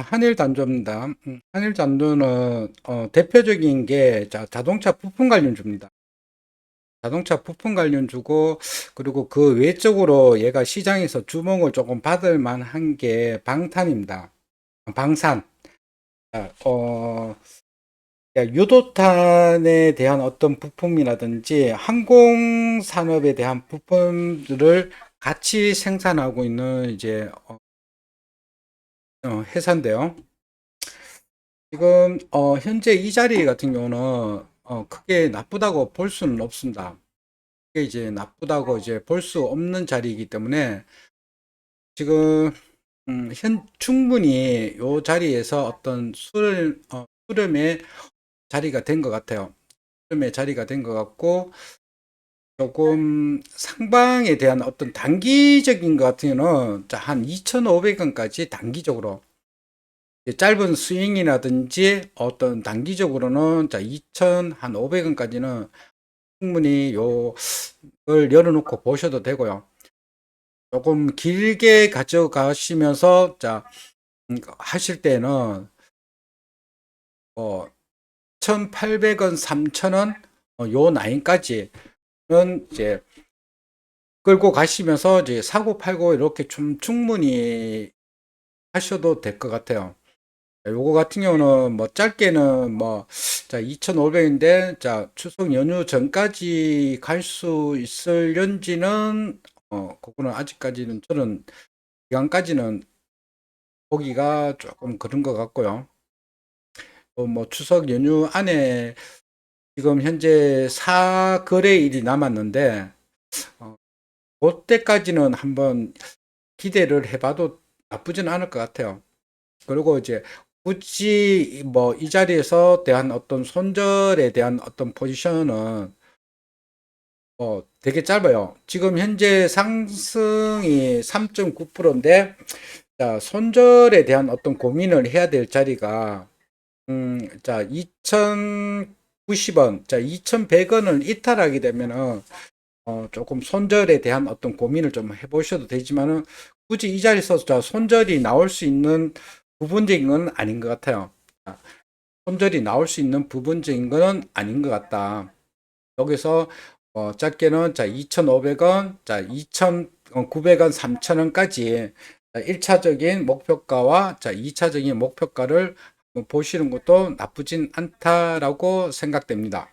한일 단조입니다. 음, 한일 단조는 어, 대표적인 게 자, 자동차 부품 관련주입니다. 자동차 부품 관련주고 그리고 그 외적으로 얘가 시장에서 주목을 조금 받을 만한 게 방탄입니다. 방산. 자, 어, 야, 유도탄에 대한 어떤 부품이라든지 항공 산업에 대한 부품들을 같이 생산하고 있는 이제 어, 어, 회사인데요. 지금 어, 현재 이 자리 같은 경우는 어, 크게 나쁘다고 볼 수는 없습니다. 크게 이제 나쁘다고 이제 볼 수 없는 자리이기 때문에 지금 음, 현 충분히 이 자리에서 어떤 술 어, 흐름의 자리가 된 것 같아요. 흐름의 자리가 된 것 같고 조금 상방에 대한 어떤 단기적인 것 같은 경우는 자, 한 2,500원까지 단기적으로 짧은 스윙이라든지 어떤 단기적으로는 자, 2,500원까지는 충분히 요걸 열어놓고 보셔도 되고요. 조금 길게 가져가시면서 자, 음, 하실 때는 어, 1,800원, 3,000원 어, 요 라인까지 는 이제 끌고 가시면서 이제 사고 팔고 이렇게 좀 충분히 하셔도 될 것 같아요. 요거 같은 경우는 뭐 짧게는 뭐, 자, 2,500인데, 자, 추석 연휴 전까지 갈 수 있을런지는, 어, 그거는 아직까지는 저는 기간까지는 보기가 조금 그런 것 같고요. 어, 뭐 추석 연휴 안에 지금 현재 사거래일이 남았는데, 어, 그때까지는 한번 기대를 해봐도 나쁘진 않을 것 같아요. 그리고 이제 굳이 뭐 이 자리에서 대한 어떤 손절에 대한 어떤 포지션은 어 되게 짧아요. 지금 현재 상승이 3.9%인데 자, 손절에 대한 어떤 고민을 해야 될 자리가 음, 자, 2,090원, 자, 2,100원을 이탈하게 되면은 어, 조금 손절에 대한 어떤 고민을 좀 해보셔도 되지만은 굳이 이 자리에서 자, 손절이 나올 수 있는 부분적인 건 아닌 것 같아요. 자, 손절이 나올 수 있는 부분적인 거는 아닌 것 같다. 여기서 어, 짧게는 자 2,500원, 자 2,900원, 3,000원까지 1차적인 목표가와 자 2차적인 목표가를 보시는 것도 나쁘진 않다라고 생각됩니다.